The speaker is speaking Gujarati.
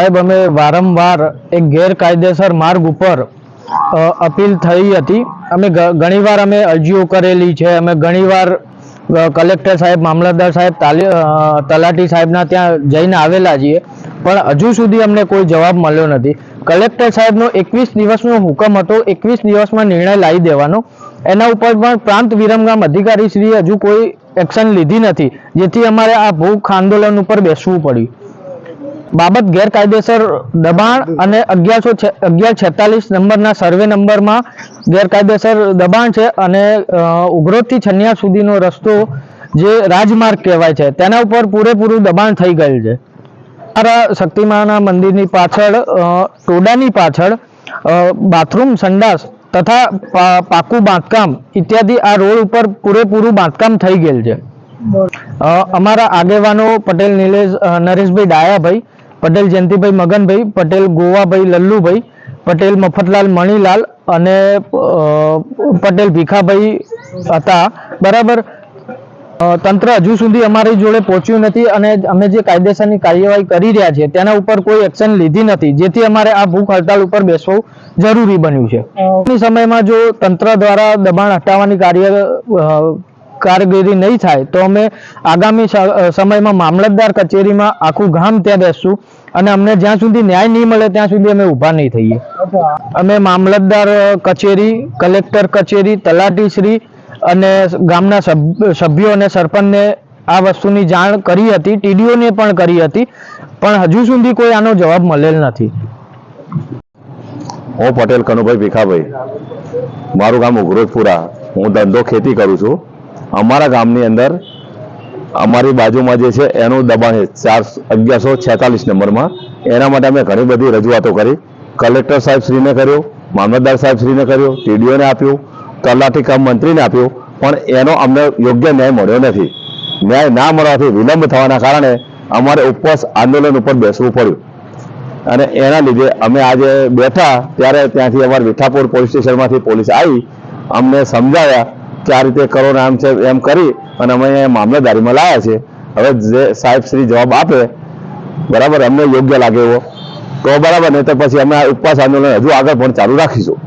સાહેબ, અમે વારંવાર એક ગેરકાયદેસર માર્ગ ઉપર અપીલ થઈ હતી. અમે ઘણીવાર અમે અરજીઓ કરેલી છે. અમે ઘણીવાર કલેક્ટર સાહેબ, મામલતદાર સાહેબ, તાલી તલાટી સાહેબના ત્યાં જઈને આવેલા છીએ. પણ હજુ સુધી અમને કોઈ જવાબ મળ્યો નથી. કલેક્ટર સાહેબનો એકવીસ દિવસનો હુકમ હતો. એકવીસ દિવસમાં નિર્ણય લાવી દેવાનો. એના ઉપર પણ પ્રાંત વિરમગામ અધિકારી શ્રી હજુ કોઈ એક્શન લીધી નથી, જેથી અમારે આ ભૂખ આંદોલન ઉપર બેસવું પડ્યું. બાબત ગેરકાયદેસર દબાણ અને અગિયારસો અગિયાર છેતાલીસ નંબરના સર્વે નંબરમાં ગેરકાયદેસર દબાણ છે અને અ, ઉઘરોદથી છન્યા સુધીનો રસ્તો જે રાજમાર્ગ કહેવાય છે તેના ઉપર પૂરેપૂરું દબાણ થઈ ગયેલ છે. અમારા શક્તિમાના મંદિરની પાછળ ટોડાની પાછળ બાથરૂમ સંડાસ તથા પાકું બાંધકામ ઇત્યાદિ આ રોડ ઉપર પૂરેપૂરું બાંધકામ થઈ ગયેલ છે. અમારા આગેવાનો પટેલ નિલેશ નરેશભાઈ ડાયાભાઈ પટેલ જયંતિભાઈ મગનભાઈ પટેલ ગોવાભાઈ લલ્લુભાઈ પટેલ મફતલાલ મણીલાલ અને પટેલ ભીખાભાઈ હતા. બરાબર? તંત્ર હજુ સુધી અમારી જોડે પહોંચ્યું નથી અને અમે જે કાયદેસરની કાર્યવાહી કરી રહ્યા છીએ તેના ઉપર કોઈ એક્શન લીધી નથી. જેથી અમારે આ ભૂખ હડતાલ ઉપર બેસવું જરૂરી બન્યું છે. સમયમાં જો તંત્ર દ્વારા દબાણ હટાવવાની કાર્ય કારગીરી નહીં થાય, તો અમે આગામી સમયમાં મામલતદાર કચેરીમાં આખું ગામ ત્યાં બેસશું અને અમને જ્યાં સુધી ન્યાય નહીં મળે ત્યાં સુધી અમે ઊભા નહીં થઈએ. અમે મામલતદાર કચેરી, કલેક્ટર કચેરી, તલાટીશ્રી અને ગામના સભ્યો અને સરપંચને આ વસ્તુની જાણ કરી હતી, ટીડીઓને પણ કરી હતી, પણ હજુ સુધી કોઈ આનો જવાબ મળેલ નથી. હું પટેલ કનુભાઈ ભીખાભાઈ. મારું ગામ ઉગરોજપુરા હું ધંધો ખેતી કરું છું. અમારા ગામની અંદર અમારી બાજુમાં જે છે, એનું દબાણ છે. ચાર અગિયારસો છેતાલીસ નંબરમાં. એના માટે અમે ઘણી બધી રજૂઆતો કરી. કલેક્ટર સાહેબ શ્રીને કર્યો, મામલતદાર સાહેબ શ્રીને કર્યો, ટીડીઓને આપ્યું, તલાટી કામ મંત્રીને આપ્યું, પણ એનો અમને યોગ્ય ન્યાય મળ્યો નથી. ન્યાય ના મળવાથી વિલંબ થવાના કારણે અમારે ઉપવાસ આંદોલન ઉપર બેસવું પડ્યું. અને એના લીધે અમે આજે બેઠા ત્યારે ત્યાંથી અમારે વિઠાપુર પોલીસ સ્ટેશનમાંથી પોલીસ આવી અમને સમજાવ્યા આ રીતે કરો આમ છે એમ કરી અને અમે અહીંયા મામલતદારીમાં લાવ્યા છે હવે જે સાહેબ શ્રી જવાબ આપે, બરાબર, અમને યોગ્ય લાગે એવો. તો બરાબર નહીં તો પછી અમે ઉપવાસ આંદોલન હજુ આગળ પણ ચાલુ રાખીશું.